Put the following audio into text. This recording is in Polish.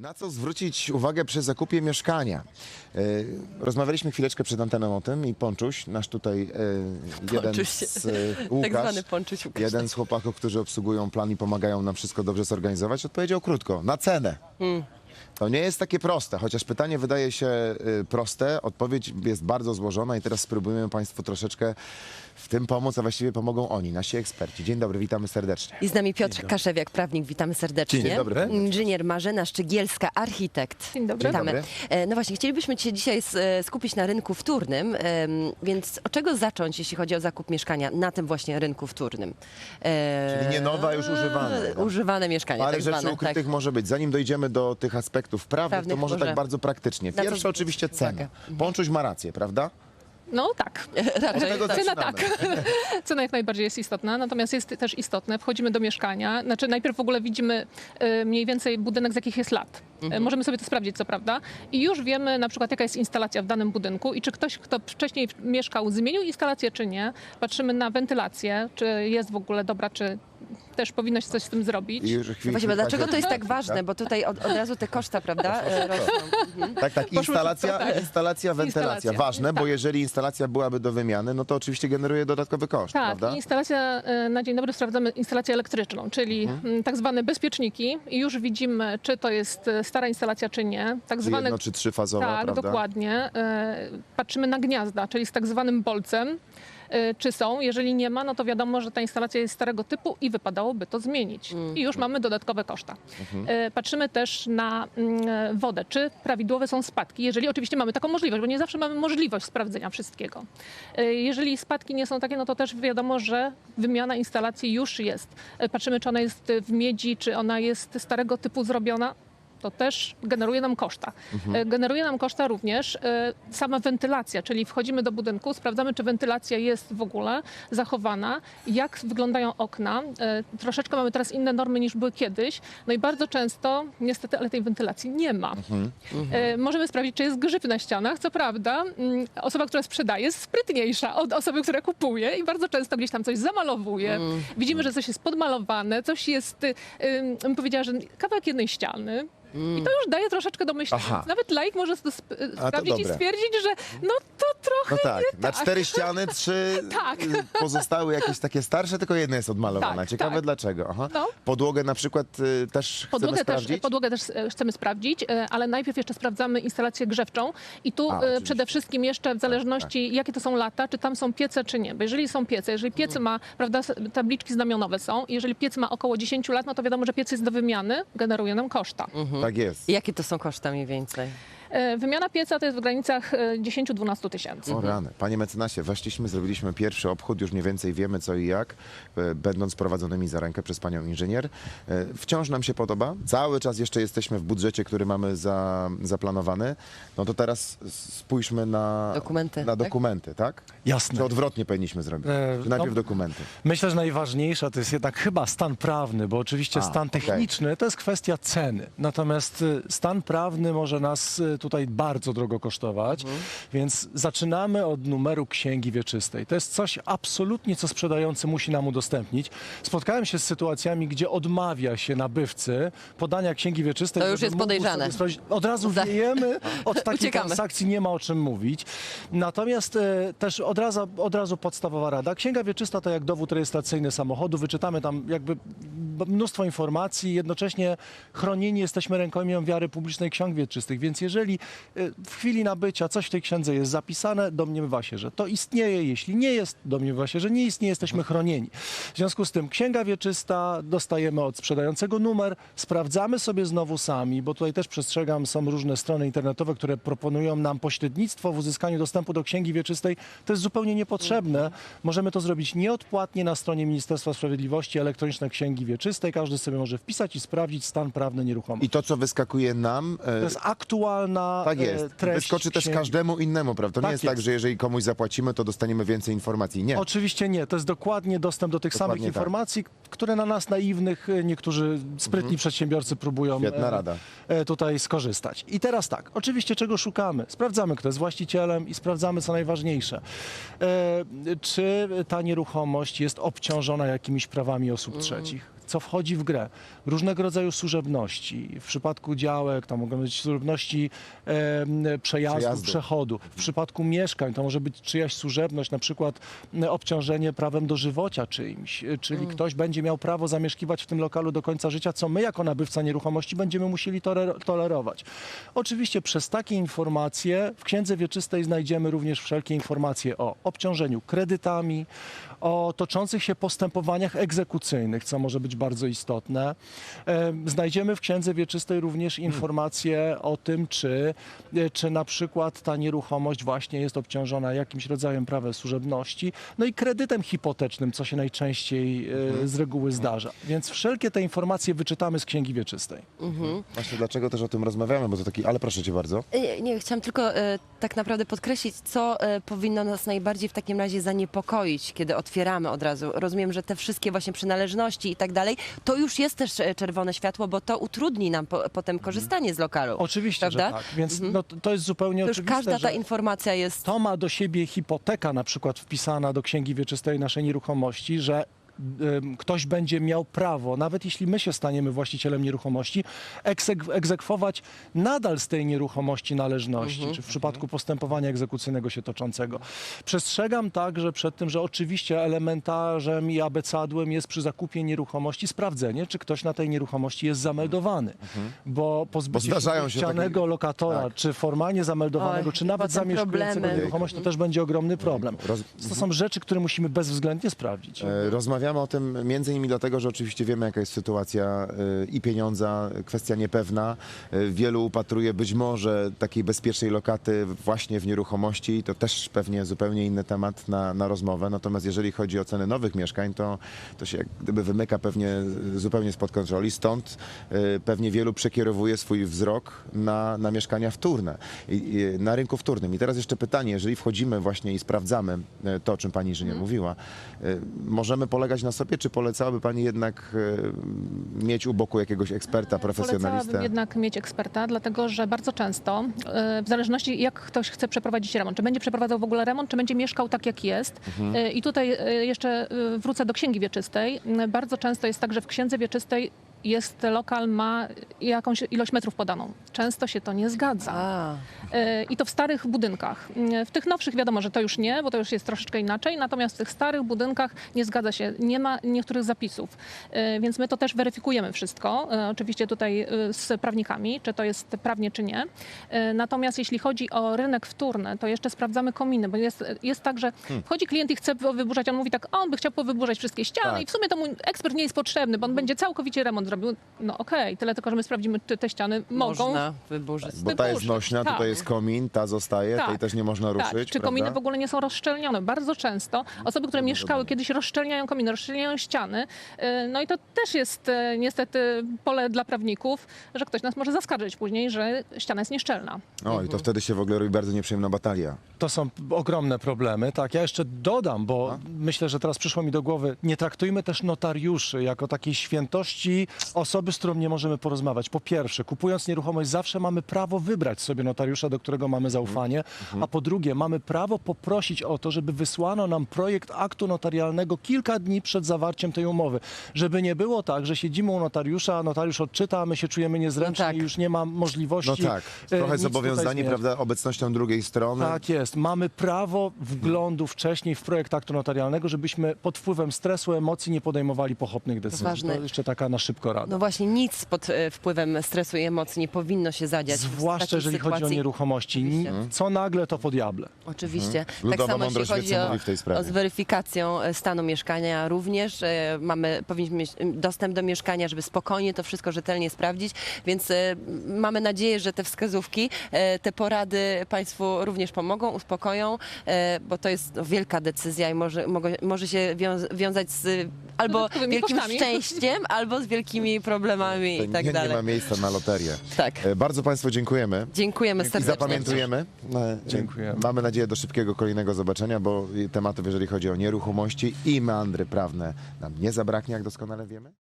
Na co zwrócić uwagę przy zakupie mieszkania? E, Rozmawialiśmy chwileczkę przed anteną o tym i Ponczuś, nasz tutaj e, jeden Ponczuś. z e, Tak Łukasz, zwany Ponczuś Łukasz. jeden z chłopaków, którzy obsługują plan i pomagają nam wszystko dobrze zorganizować, odpowiedział krótko, na cenę. Hmm. To nie jest takie proste, chociaż pytanie wydaje się y, proste, odpowiedź jest bardzo złożona i teraz spróbujemy Państwu troszeczkę w tym pomóc, a właściwie pomogą oni, nasi eksperci. Dzień dobry, witamy serdecznie. I z nami Piotr Kaszewiak, prawnik, witamy serdecznie. Dzień dobry. Inżynier Marzena Szczygielska, architekt. Dzień dobry. Witamy. Dzień E, No właśnie, chcielibyśmy Cię dzisiaj s- e, skupić na rynku wtórnym, em, więc od czego zacząć, jeśli chodzi o zakup mieszkania na tym właśnie rynku wtórnym? E, Czyli nie nowe, a już używane. Używane mieszkania, Parę tak rzeczy zwane. ukrytych tak. może być. Zanim dojdziemy do tych aspektów prawnych, Prawnych to może może- tak bardzo praktycznie. Na co Pierwsze zwrócić oczywiście cena. Ponczuś ma rację, prawda? No tak. Tego Cena zaczynamy. tak. Cena jak najbardziej jest istotna, natomiast jest też istotne, wchodzimy do mieszkania, znaczy najpierw w ogóle widzimy e, mniej więcej budynek z jakich jest lat. E, Możemy sobie to sprawdzić, co prawda. I już wiemy na przykład, jaka jest instalacja w danym budynku i czy ktoś, kto wcześniej mieszkał, zmienił instalację, czy nie. Patrzymy na wentylację, czy jest w ogóle dobra, czy też powinno się coś z tym zrobić. I już chwil, Właśnie, bo dlaczego to jest rzeczy. tak ważne? Bo tutaj od, od razu te koszta, prawda, e, rosną. Mhm. Tak, tak. Instalacja, szybko, tak. instalacja, wentylacja. Instalacja. Ważne, bo Tak. jeżeli instalacja byłaby do wymiany, no to oczywiście generuje dodatkowy koszt, Tak, prawda? i instalacja, e, na dzień dobry sprawdzamy instalację elektryczną, czyli Mhm. m, tak zwane bezpieczniki i już widzimy, czy to jest e, stara instalacja, czy nie. Tak Czy zwane jedno czy trzyfazowa, Tak, prawda? dokładnie. E, Patrzymy na gniazda, czyli z tak zwanym bolcem. E, Czy są? Jeżeli nie ma, no to wiadomo, że ta instalacja jest starego typu i wypadałoby to zmienić. I już mamy dodatkowe koszta. E, Patrzymy też na mm, e, wodę, czy prawidłowe są spadki, jeżeli oczywiście mamy taką możliwość, bo nie zawsze mamy możliwość sprawdzenia wszystkiego. E, Jeżeli spadki nie są takie, no to też wiadomo, że wymiana instalacji już jest. Patrzymy, czy ona jest w miedzi, czy ona jest starego typu zrobiona to też generuje nam koszta. E, Generuje nam koszta również e, sama wentylacja, czyli wchodzimy do budynku, sprawdzamy, czy wentylacja jest w ogóle zachowana, jak wyglądają okna. E, Troszeczkę mamy teraz inne normy niż były kiedyś, no i bardzo często niestety, ale tej wentylacji nie ma. E, Możemy sprawdzić, czy jest grzyb na ścianach. Co prawda, mm, osoba, która sprzedaje, jest sprytniejsza od osoby, która kupuje i bardzo często gdzieś tam coś zamalowuje. Widzimy, że coś jest podmalowane, coś jest, y, ym, bym powiedziała, że kawałek jednej ściany. I to już daje troszeczkę do myślenia. Aha. Nawet laik może sp- y, to sprawdzić i dobre. stwierdzić, że no to trochę No tak, nie na tak. cztery ściany trzy Tak. y, pozostałe jakieś takie starsze, tylko jedna jest odmalowana. Tak, Ciekawe tak. dlaczego. Aha. No. Podłogę na przykład y, też chcemy Podłogę też, sprawdzić? podłogę też e, chcemy sprawdzić, e, ale najpierw jeszcze sprawdzamy instalację grzewczą i tu A, e, oczywiście. Tak, przede wszystkim jeszcze w zależności jakie to są lata, czy tam są piece, czy nie. Bo jeżeli są piece, jeżeli piece Mhm. ma, prawda, s- tabliczki znamionowe są, i jeżeli piec ma około 10 lat, no to wiadomo, że piec jest do wymiany, generuje nam koszta. Tak jest. Jakie to są koszta mniej więcej? E, Wymiana pieca to jest w granicach e, 10-12 tysięcy. O rany. Panie mecenasie, weszliśmy, zrobiliśmy pierwszy obchód, już mniej więcej wiemy co i jak, e, będąc prowadzonymi za rękę przez panią inżynier. E, Wciąż nam się podoba. Cały czas jeszcze jesteśmy w budżecie, który mamy za, zaplanowany. No to teraz spójrzmy na Dokumenty, Na tak? dokumenty, tak? Jasne. Czy odwrotnie powinniśmy zrobić? E, Czy najpierw no, dokumenty? Myślę, że najważniejsza to jest jednak chyba stan prawny, bo oczywiście A, stan okej. techniczny to jest kwestia ceny. Natomiast y, stan prawny może nas y, tutaj bardzo drogo kosztować, Mhm. więc zaczynamy od numeru księgi wieczystej. To jest coś absolutnie, co sprzedający musi nam udostępnić. Spotkałem się z sytuacjami, gdzie odmawia się nabywcy podania księgi wieczystej. To już jest podejrzane. Od razu Za- wiejemy, od takiej Uciekamy. transakcji nie ma o czym mówić. Natomiast e, też od razu, od razu podstawowa rada. Księga wieczysta to jak dowód rejestracyjny samochodu. Wyczytamy tam jakby mnóstwo informacji. Jednocześnie chronieni jesteśmy rękojmią wiary publicznej ksiąg wieczystych. Więc jeżeli e, w chwili nabycia coś w tej księdze jest zapisane, domniemywa się, że to istnieje. Jeśli nie jest, domniemywa się, że nie istnieje, jesteśmy chronieni. W związku z tym księga wieczysta dostajemy od sprzedającego numer, sprawdzamy sobie znowu sami, bo tutaj też przestrzegam, są różne strony internetowe, które proponują nam pośrednictwo w uzyskaniu dostępu do księgi wieczystej. To jest zupełnie niepotrzebne. Możemy to zrobić nieodpłatnie na stronie Ministerstwa Sprawiedliwości, elektroniczne księgi wieczystej. Każdy sobie może wpisać i sprawdzić stan prawny nieruchomości. I to, co wyskakuje nam, e, To jest aktualna tak e, jest. treść Wyskoczy też księgi. każdemu innemu, prawda? To nie Tak jest tak, jest. że jeżeli komuś zapłacimy, to dostaniemy więcej informacji. Nie. Oczywiście nie. To jest dokładnie dostęp do tych Dokładnie samych tak. informacji, które na nas naiwnych e, niektórzy sprytni przedsiębiorcy próbują Mhm. Świetna rada. tutaj skorzystać. I teraz tak, oczywiście czego szukamy? Sprawdzamy, kto jest właścicielem i sprawdzamy, co najważniejsze, czy ta nieruchomość jest obciążona jakimiś prawami osób Mhm. trzecich. Co wchodzi w grę? Różnego rodzaju służebności. W przypadku działek to mogą być służebności em, przejazdu, Przejazdu. przechodu. W przypadku mieszkań to może być czyjaś służebność, na przykład obciążenie prawem dożywocia czyimś, y, czyli ktoś będzie miał prawo zamieszkiwać w tym lokalu do końca życia, co my jako nabywca nieruchomości będziemy musieli tore- tolerować. Oczywiście przez takie informacje w Księdze Wieczystej znajdziemy również wszelkie informacje o obciążeniu kredytami, o toczących się postępowaniach egzekucyjnych, co może być bardzo istotne. Em, Znajdziemy w Księdze Wieczystej również informacje o tym, czy, e, czy na przykład ta nieruchomość właśnie jest obciążona jakimś rodzajem prawa służebności, no i kredytem hipotecznym, co się najczęściej e, z reguły zdarza. Więc wszelkie te informacje wyczytamy z Księgi Wieczystej. Właśnie dlaczego też o tym rozmawiamy, bo to taki, ale proszę cię bardzo. Nie, nie, chciałam tylko e, tak naprawdę podkreślić, co e, powinno nas najbardziej w takim razie zaniepokoić, kiedy otwieramy od razu. Rozumiem, że te wszystkie właśnie przynależności i tak dalej, to już jest też e, czerwone światło, bo to utrudni nam po, potem korzystanie z lokalu. Oczywiście, Prawda? że tak. Więc no, to- jest zupełnie To już oczywiste, każda ta informacja jest... to ma do siebie hipoteka na przykład wpisana do Księgi Wieczystej naszej nieruchomości, że ktoś będzie miał prawo, nawet jeśli my się staniemy właścicielem nieruchomości, egzek- egzekwować nadal z tej nieruchomości należności, czy w przypadku postępowania egzekucyjnego się toczącego. Przestrzegam także przed tym, że oczywiście elementarzem i abecadłem jest przy zakupie nieruchomości sprawdzenie, czy ktoś na tej nieruchomości jest zameldowany, bo pozbycie się zdarzają się takie- lokatora, tak. czy formalnie zameldowanego, Oj, czy nawet zamieszkującego nieruchomość, to też będzie ogromny problem. Roz- To są rzeczy, które musimy bezwzględnie sprawdzić. E, Rozmawiamy o tym między innymi dlatego, że oczywiście wiemy, jaka jest sytuacja e, i pieniądza, kwestia niepewna. E, Wielu upatruje być może takiej bezpiecznej lokaty właśnie w nieruchomości. To też pewnie zupełnie inny temat na, na rozmowę. Natomiast jeżeli chodzi o ceny nowych mieszkań, to, to się jak gdyby wymyka pewnie zupełnie spod kontroli. Stąd pewnie wielu przekierowuje swój wzrok na, na mieszkania wtórne, na rynku wtórnym. I teraz jeszcze pytanie, jeżeli wchodzimy właśnie i sprawdzamy to, o czym pani inżynier mówiła, e, możemy polegać na sobie, czy polecałaby pani jednak e, mieć u boku jakiegoś eksperta, profesjonalistę? Polecałabym jednak mieć eksperta, dlatego że bardzo często, e, w zależności jak ktoś chce przeprowadzić remont, czy będzie przeprowadzał w ogóle remont, czy będzie mieszkał tak jak jest. E, I tutaj e, jeszcze e, wrócę do Księgi Wieczystej. E, Bardzo często jest tak, że w Księdze Wieczystej jest lokal, ma jakąś ilość metrów podaną. Często się to nie zgadza. A, E, I to w starych budynkach. E, W tych nowszych wiadomo, że to już nie, bo to już jest troszeczkę inaczej, natomiast w tych starych budynkach nie zgadza się, nie ma niektórych zapisów. E, Więc my to też weryfikujemy wszystko, e, oczywiście tutaj z prawnikami, czy to jest prawnie, czy nie. E, Natomiast jeśli chodzi o rynek wtórny, to jeszcze sprawdzamy kominy, bo jest, jest tak, że wchodzi klient i chce wyburzać, on mówi tak, on by chciał powyburzać wszystkie ściany Tak. i w sumie to mu ekspert nie jest potrzebny, bo on będzie całkowicie remont zrobił. No okej, tyle tylko, że my sprawdzimy, czy te ściany mogą można wyburzyć. Bo ta jest wyburzyć, nośna, tak. tutaj jest komin, ta zostaje, tej Tak. też nie można ruszyć. Tak, czy prawda? kominy w ogóle nie są rozszczelnione? Bardzo często osoby, które mieszkały kiedyś rozszczelniają kominy, rozszczelniają ściany. Yy, No i to też jest e, niestety pole dla prawników, że ktoś nas może zaskarżyć później, że ściana jest nieszczelna. O, i to wtedy się w ogóle robi bardzo nieprzyjemna batalia. To są ogromne problemy. Tak, ja jeszcze dodam, bo myślę, że teraz przyszło mi do głowy, nie traktujmy też notariuszy jako takiej świętości osoby, z którą nie możemy porozmawiać. Po pierwsze, kupując nieruchomość zawsze mamy prawo wybrać sobie notariusza, do którego mamy zaufanie, a po drugie, mamy prawo poprosić o to, żeby wysłano nam projekt aktu notarialnego kilka dni przed zawarciem tej umowy. Żeby nie było tak, że siedzimy u notariusza, a notariusz odczyta, a my się czujemy niezręczni No tak. i już nie ma możliwości No tak, e, trochę nic zobowiązani, zmieniać. prawda, obecnością drugiej strony. Tak jest. Mamy prawo wglądu wcześniej w projekt aktu notarialnego, żebyśmy pod wpływem stresu, emocji nie podejmowali pochopnych decyzji. ważne. To jeszcze taka na szybko rada. No właśnie, nic pod e, wpływem stresu i emocji nie powinno się zadziać. w Zwłaszcza takiej jeżeli chodzi o sytuacji. nieruchomości. Ni- Co nagle, to po diable. Oczywiście. Tak Ludowa samo jeśli mądrość chodzi co o, mówi w tej sprawie. o z weryfikacją e, stanu mieszkania również. e, Mamy, powinniśmy mieć m, dostęp do mieszkania, żeby spokojnie to wszystko rzetelnie sprawdzić, więc e, mamy nadzieję, że te wskazówki, e, te porady Państwu również pomogą, uspokoją, e, bo to jest no, wielka decyzja i może, może się wiąz- wiązać z albo Dodatkowymi wielkim kosztami. szczęściem, albo z wielkimi problemami i tak nie, nie dalej. ma miejsca na loterię. Tak. E, Bardzo Państwu dziękujemy. Dziękujemy I serdecznie. zapamiętujemy. E, Dziękujemy. Mamy nadzieję do szybkiego kolejnego zobaczenia, bo tematów, jeżeli chodzi o nieruchomości i meandry prawne, nam nie zabraknie, jak doskonale wiemy.